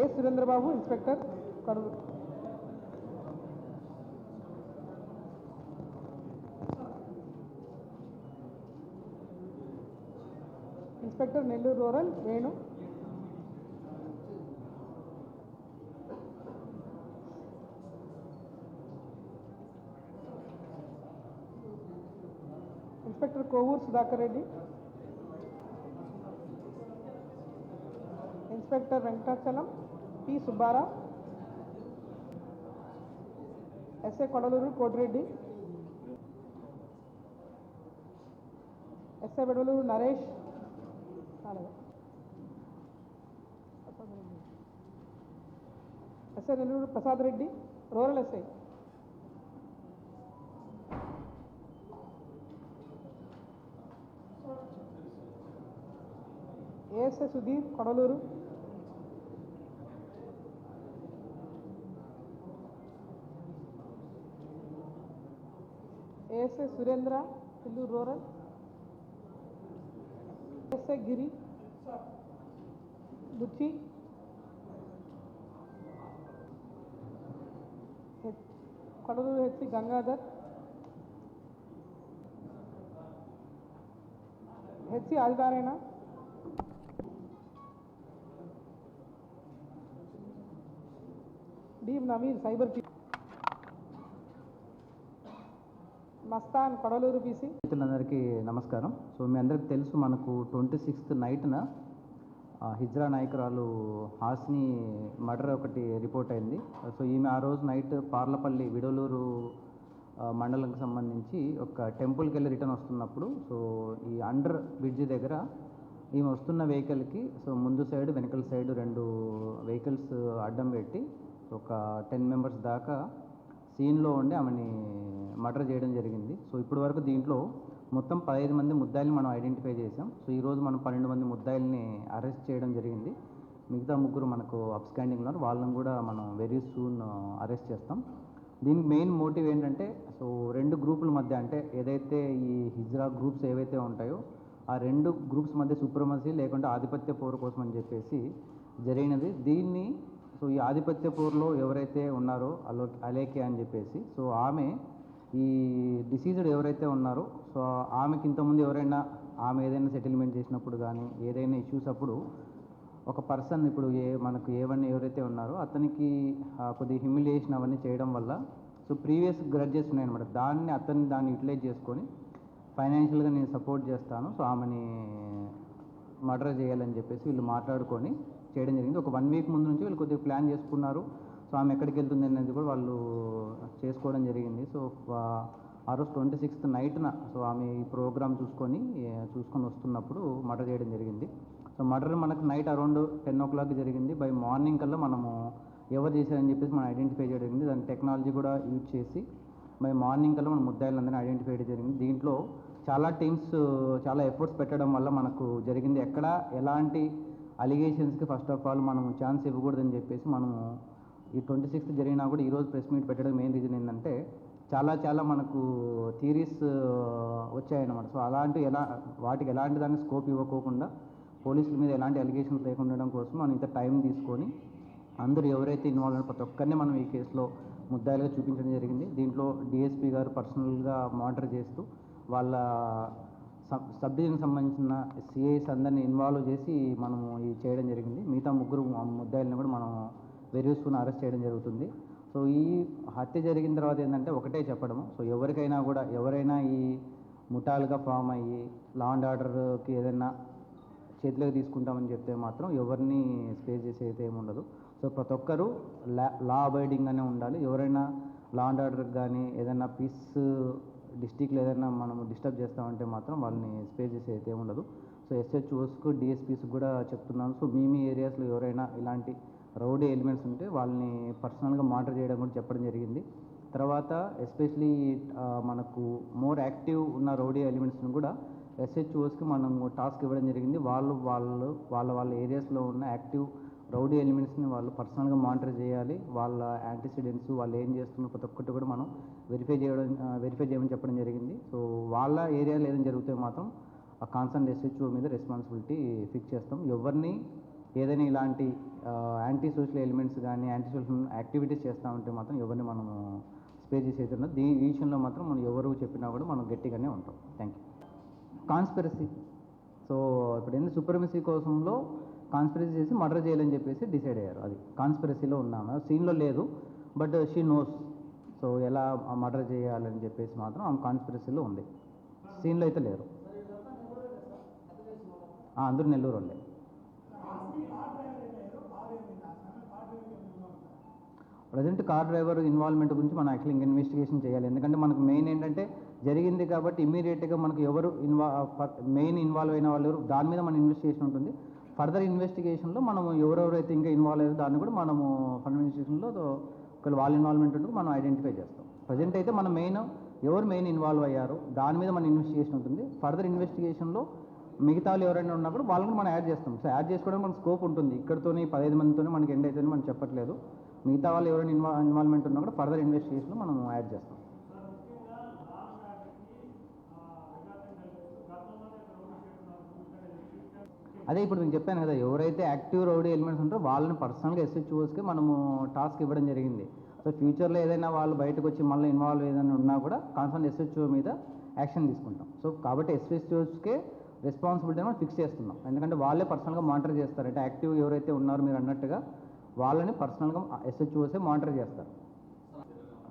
A Surendrababu? Inspector Kaduru inspector Nellore rural Venu. Inspector Kovur Sudhakar Reddy. Inspector Venkatachalam. P Subbarao SA Kodaluru Kotireddy SI Bedavaluru Naresh అలాగే SI Nellore Prasad Reddy rural SI ASI Sudheer Kodaluru. ASI Surendra Nellore rural ASI Giri Buchi H- Kodaluru HC Gangadhar HC Adinarayana డీప్ Nameer cyber టీ Mastan Kodaluru PC మిత్రులందరికీ నమస్కారం. So మీ అందరికి తెలుసు మనకు twenty sixth నైట్న హిజ్రా నాయకురాలు హాస్ని మర్డర్ ఒకటి రిపోర్ట్ అయింది. సో ఈమె ఆ రోజు నైట్ పార్లపల్లి విడలూరు మండలంకి సంబంధించి ఒక టెంపుల్కి వెళ్ళి రిటర్న్ వస్తున్నప్పుడు సో ఈ అండర్ బ్రిడ్జ్ దగ్గర ఈమె వస్తున్న వెహికల్కి సో ముందు సైడ్ వెనకల సైడ్ రెండు వెహికల్స్ అడ్డం పెట్టి ఒక టెన్ మెంబర్స్ దాకా సీన్లో ఉండి ఆమెని మర్డర్ చేయడం జరిగింది. సో ఇప్పటి వరకు దీంట్లో మొత్తం పదహైదు మంది ముద్దాయిల్ని మనం ఐడెంటిఫై చేసాం సో ఈరోజు మనం పన్నెండు మంది ముద్దాయిల్ని అరెస్ట్ చేయడం జరిగింది. మిగతా ముగ్గురు మనకు అప్స్టాండింగ్ ఉన్నారు. వాళ్ళని కూడా మనం వెరీ సూన్ అరెస్ట్ చేస్తాం. దీనికి మెయిన్ మోటివ్ ఏంటంటే సో రెండు గ్రూపుల మధ్య అంటే ఏదైతే ఈ హిజ్రా గ్రూప్స్ ఏవైతే ఉంటాయో ఆ రెండు గ్రూప్స్ మధ్య సుప్రమసీ లేకుంటే ఆధిపత్య పోరు కోసం అని చెప్పేసి జరిగినది. దీన్ని సో ఈ ఆధిపత్యపూర్లో ఎవరైతే ఉన్నారో అలో అలేకే అని చెప్పేసి సో ఆమె ఈ డిసీజ్డ్ ఎవరైతే ఉన్నారో సో ఆమెకి ఇంతకుముందు ఎవరైనా ఆమె ఏదైనా సెటిల్మెంట్ చేసినప్పుడు కానీ ఏదైనా ఇష్యూస్ అప్పుడు ఒక పర్సన్ ఇప్పుడు ఏ మనకు ఏవన్నీ ఎవరైతే ఉన్నారో అతనికి కొద్దిగా హ్యూమిలియేషన్ అవన్నీ చేయడం వల్ల సో ప్రీవియస్ గ్రడ్జెస్ ఉన్నాయన్నమాట. దాన్ని అతన్ని దాన్ని యూటిలైజ్ చేసుకొని ఫైనాన్షియల్గా నేను సపోర్ట్ చేస్తాను సో ఆమెని మర్డర్ చేయాలని చెప్పేసి వీళ్ళు మాట్లాడుకొని చేయడం జరిగింది. ఒక వన్ వీక్ ముందు నుంచి వీళ్ళు కొద్దిగా ప్లాన్ చేసుకున్నారు. సో ఆమె ఎక్కడికి వెళ్తుంది అనేది కూడా వాళ్ళు చేసుకోవడం జరిగింది. సో ఆ- రోజు ట్వంటీ సిక్స్త్ నైట్న సో ఆమె ఈ ప్రోగ్రామ్ చూసుకొని చూసుకొని వస్తున్నప్పుడు మర్డర్ చేయడం జరిగింది. సో మర్డర్ మనకు night around ten o'clock జరిగింది. బై మార్నింగ్ కల్లా మనము ఎవరు చేశారని చెప్పేసి మనం ఐడెంటిఫై చేయడం జరిగింది. దాని టెక్నాలజీ కూడా యూజ్ చేసి బై మార్నింగ్ కల్లా మనం ముద్దాయిలందరినీ ఐడెంటిఫై చేయడం జరిగింది. దీంట్లో చాలా టీమ్స్ చాలా ఎఫర్ట్స్ పెట్టడం వల్ల మనకు జరిగింది. ఎక్కడ ఎలాంటి అలిగేషన్స్కి ఫస్ట్ ఆఫ్ ఆల్ మనం ఛాన్స్ ఇవ్వకూడదని చెప్పేసి మనము ఈ ట్వంటీ సిక్స్త్ జరిగినా కూడా ఈరోజు ప్రెస్ మీట్ పెట్టడం మెయిన్ రీజన్ ఏంటంటే చాలా చాలా మనకు థీరీస్ వచ్చాయన్నమాట. సో అలాంటి ఎలా వాటికి ఎలాంటి దానికి స్కోప్ ఇవ్వకోకుండా పోలీసుల మీద ఎలాంటి అలిగేషన్స్ లేకుండా ఉండడం కోసం మనం ఇంత టైం తీసుకొని అందరూ ఎవరైతే ఇన్వాల్వ్ అయిన ప్రతి ఒక్కరిని మనం ఈ కేసులో ముద్దాయిలుగా చూపించడం జరిగింది. దీంట్లో డిఎస్పీ గారు పర్సనల్గా మానిటర్ చేస్తూ వాళ్ళ సబ్ డివిజన్కి సంబంధించిన సిఐస్ అందరినీ ఇన్వాల్వ్ చేసి మనము ఇది చేయడం జరిగింది. మిగతా ముగ్గురు ముద్దాయిలను కూడా మనం వెరీ అరెస్ట్ చేయడం జరుగుతుంది. సో ఈ హత్య జరిగిన తర్వాత ఏంటంటే ఒకటే చెప్పడము. సో ఎవరికైనా కూడా ఎవరైనా ఈ ముఠాలుగా ఫామ్ అయ్యి లా అండ్ ఆర్డర్కి ఏదైనా చేతిలోకి తీసుకుంటామని చెప్తే మాత్రం ఎవరిని స్పేస్ చేసే అయితే ఏమి సో ప్రతి ఒక్కరూ లా లా అబైడింగ్గానే ఉండాలి. ఎవరైనా లా అండ్ ఆర్డర్ కానీ ఏదైనా పీస్ డిస్టిక్లో ఏదైనా మనం డిస్టర్బ్ చేస్తామంటే మాత్రం వాళ్ళని స్పేసెస్ చేసే అయితే ఉండదు. సో ఎస్హెచ్ఓస్కు డిఎస్పీస్ కూడా చెప్తున్నాను. సో మీ మీ ఏరియాస్లో ఎవరైనా ఇలాంటి రౌడీ ఎలిమెంట్స్ ఉంటే వాళ్ళని పర్సనల్గా మానిటర్ చేయడం కూడా చెప్పడం జరిగింది. తర్వాత ఎస్పెషలీ మనకు మోర్ యాక్టివ్ ఉన్న రౌడీ ఎలిమెంట్స్ని కూడా ఎస్హెచ్ఓస్కి మనం టాస్క్ ఇవ్వడం జరిగింది. వాళ్ళు వాళ్ళు వాళ్ళ వాళ్ళ ఏరియాస్లో ఉన్న యాక్టివ్ రౌడీ ఎలిమెంట్స్ని వాళ్ళు పర్సనల్గా మానిటర్ చేయాలి. వాళ్ళ యాంటీసిడెంట్స్ వాళ్ళు ఏం చేస్తున్నారు ప్రతి ఒక్కటి కూడా మనం వెరిఫై చేయడం వెరిఫై చేయమని చెప్పడం జరిగింది. సో వాళ్ళ ఏరియాలో ఏదైనా జరిగితే మాత్రం ఆ కాన్సర్న్ ఎస్హెచ్ఓ మీద రెస్పాన్సిబిలిటీ ఫిక్స్ చేస్తాం. ఎవరిని ఏదైనా ఇలాంటి యాంటీ సోషల్ ఎలిమెంట్స్ కానీ యాంటీ సోషల్ యాక్టివిటీస్ చేస్తూ ఉంటే మాత్రం ఎవరిని మనము స్పే చేసి ఉండదు దీని విషయంలో మాత్రం మనం ఎవరు చెప్పినా కూడా మనం గట్టిగానే ఉంటాం. Thank you conspiracy. సో ఇప్పుడు ఏంటి సుప్రమసీ కోసంలో కాన్స్పిరసీ చేసి మర్డర్ చేయాలని చెప్పేసి డిసైడ్ అయ్యారు. అది కాన్స్పిరసీలో ఉన్నాము సీన్లో లేదు బట్ షీ నోస్ సో ఎలా మర్డర్ చేయాలని చెప్పేసి మాత్రం ఆమె కాన్స్పిరసీలో ఉంది. సీన్లో అయితే లేరు. అందరూ నెల్లూరు వాళ్ళే. ప్రజెంట్ కార్ డ్రైవర్ ఇన్వాల్వ్మెంట్ గురించి మనం యాక్చువల్లీ ఇంకా ఇన్వెస్టిగేషన్ చేయాలి. ఎందుకంటే మనకు మెయిన్ ఏంటంటే జరిగింది కాబట్టి ఇమీడియట్గా మనకు ఎవరు ఇన్వా మెయిన్ ఇన్వాల్వ్ అయిన వాళ్ళు ఎవరు దాని మీద మన ఇన్వెస్టిగేషన్ ఉంటుంది. ఫర్దర్ ఇన్వెస్టిగేషన్లో మనము ఎవరెవరైతే ఇంకా ఇన్వాల్వ్ అయ్యారో దాన్ని కూడా మనము ఫండ్ ఇన్వెస్టిగేషన్లో ఒకవేళ వాళ్ళ ఇన్వాల్వ్మెంట్ ఉంటుంది మనం ఐడెంటిఫై చేస్తాం. ప్రజెంట్ అయితే మన మెయిన్ ఎవరు మెయిన్ ఇన్వాల్వ్ అయ్యారు దాని మీద మన ఇన్వెస్టిగేషన్ ఉంటుంది. ఫర్దర్ ఇన్వెస్టిగేషన్లో మిగతా వాళ్ళు ఎవరైనా ఉన్నప్పుడు వాళ్ళని కూడా మనం యాడ్ చేస్తాం. సో యాడ్ చేసుకోవడానికి మనకు స్కోప్ ఉంటుంది. ఇక్కడతోని పదహైదు మందితోనే మనకి ఎండ్ అయితేనే మనం చెప్పట్లేదు. మిగతా వాళ్ళు ఎవరైనా ఇన్వా ఇన్వాల్వ్మెంట్ ఉన్నా కూడా ఫర్దర్ ఇన్వెస్టిగేషన్లో మనం యాడ్ చేస్తాం. అదే ఇప్పుడు నేను చెప్పాను కదా ఎవరైతే యాక్టివ్ రౌడీ ఎలిమెంట్స్ ఉంటారో వాళ్ళని పర్సనల్గా ఎస్హెచ్ఓస్కి మనము టాస్క్ ఇవ్వడం జరిగింది. సో ఫ్యూచర్లో ఏదైనా వాళ్ళు బయటకు వచ్చి మళ్ళీ ఇన్వాల్వ్ ఏదైనా ఉన్నా కూడా కాన్సర్న్ ఎస్హెచ్ఓ మీద యాక్షన్ తీసుకుంటాం. సో కాబట్టి ఎస్హెచ్ఓస్కే రెస్పాన్సిబిలిటీ మనం ఫిక్స్ చేస్తున్నాం. ఎందుకంటే వాళ్ళే పర్సనల్గా మానిటర్ చేస్తారు. అంటే యాక్టివ్ ఎవరైతే ఉన్నారో మీరు అన్నట్టుగా వాళ్ళని పర్సనల్గా ఎస్హెచ్ఓసే మానిటర్ చేస్తారు.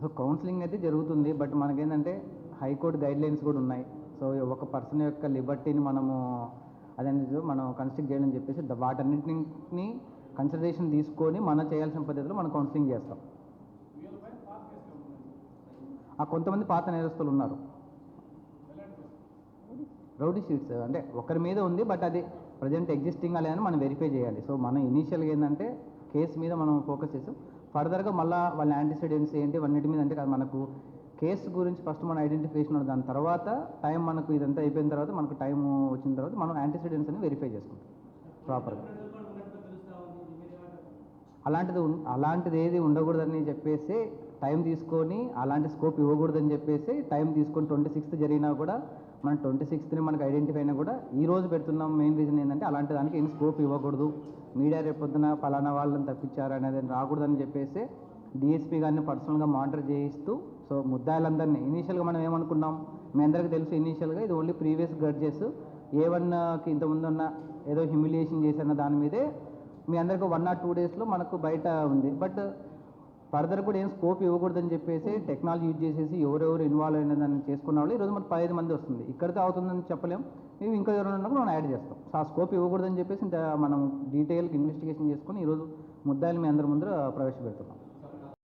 సో కౌన్సిలింగ్ అయితే జరుగుతుంది. బట్ మనకేంటంటే హైకోర్టు గైడ్లైన్స్ కూడా ఉన్నాయి. సో ఒక పర్సన్ యొక్క లిబర్టీని మనము అదనేది మనం కన్స్ట్రక్ట్ చేయాలని చెప్పేసి వాటన్నింటిని కన్సిడరేషన్ తీసుకొని మనం చేయాల్సిన పద్ధతిలో మనం కౌన్సిలింగ్ చేస్తాం. ఆ కొంతమంది పాత నేరస్తులు ఉన్నారు. రౌడీ షీట్స్ అంటే ఒకరి మీద ఉంది బట్ అది ప్రజెంట్ ఎగ్జిస్టింగ్ అని మనం వెరిఫై చేయాలి. సో మనం ఇనీషియల్గా ఏంటంటే కేసు మీద మనం ఫోకస్ చేసాం ఫర్దర్గా మళ్ళీ వాళ్ళ యాంటీసిడెంట్స్ ఏంటి అన్నిటి మీద అంటే మనకు కేసు గురించి ఫస్ట్ మన ఐడెంటిఫికేషన్ దాని తర్వాత టైం మనకు ఇదంతా అయిపోయిన తర్వాత మనకు టైం వచ్చిన తర్వాత మనం యాంటీసిడెంట్స్ అని వెరిఫై చేసుకుంటాం ప్రాపర్గా అలాంటిది అలాంటిది ఏది ఉండకూడదని చెప్పేసి టైం తీసుకొని అలాంటి స్కోప్ ఇవ్వకూడదని చెప్పేసి టైం తీసుకొని ట్వంటీ సిక్స్త్ జరిగినా కూడా మనం ట్వంటీ సిక్స్త్ని మనకు ఐడెంటిఫై అయినా కూడా ఈ రోజు పెడుతున్నాం మెయిన్ రీజన్ ఏంటంటే అలాంటి దానికి ఏం స్కోప్ ఇవ్వకూడదు. మీడియా రేపొద్దున ఫలానా వాళ్ళని తప్పించారు అనేది రాకూడదని చెప్పేసి డిఎస్పీ గారిని పర్సనల్గా మానిటర్ చేయిస్తూ సో ముద్దాయిలందరినీ ఇనీషియల్గా మనం ఏమనుకున్నాం? మీ అందరికీ తెలుసు ఇనీషియల్గా ఇది ఓన్లీ ప్రీవియస్ గడ్జెస్ ఏ వన్కి ఇంతకుముందు ఉన్న ఏదో హ్యూమిలియేషన్ చేసిన దాని మీదే మీ అందరికీ వన్ ఆర్ టూ డేస్లో మనకు బయట ఉంది. బట్ ఫర్దర్ కూడా ఏం స్కోప్ ఇవ్వకూడదని చెప్పేసి టెక్నాలజీ యూజ్ చేసేసి ఎవరెవరు ఇన్వాల్వ్ అయిన దాన్ని చేసుకున్న వాళ్ళు ఈరోజు మనకు పదిహేను మంది వస్తుంది. ఇక్కడితో అవుతుందని చెప్పలేం. మేము ఇంకా ఎవరైనా ఉన్నప్పుడు మనం యాడ్ చేస్తాం. సో ఆ స్కోప్ ఇవ్వకూడదని చెప్పేసి ఇంత మనం డీటెయిల్గా ఇన్వెస్టిగేషన్ చేసుకొని ఈరోజు ముద్దాయిలు మీ అందరి ముందర ప్రవేశపెడుతున్నాం.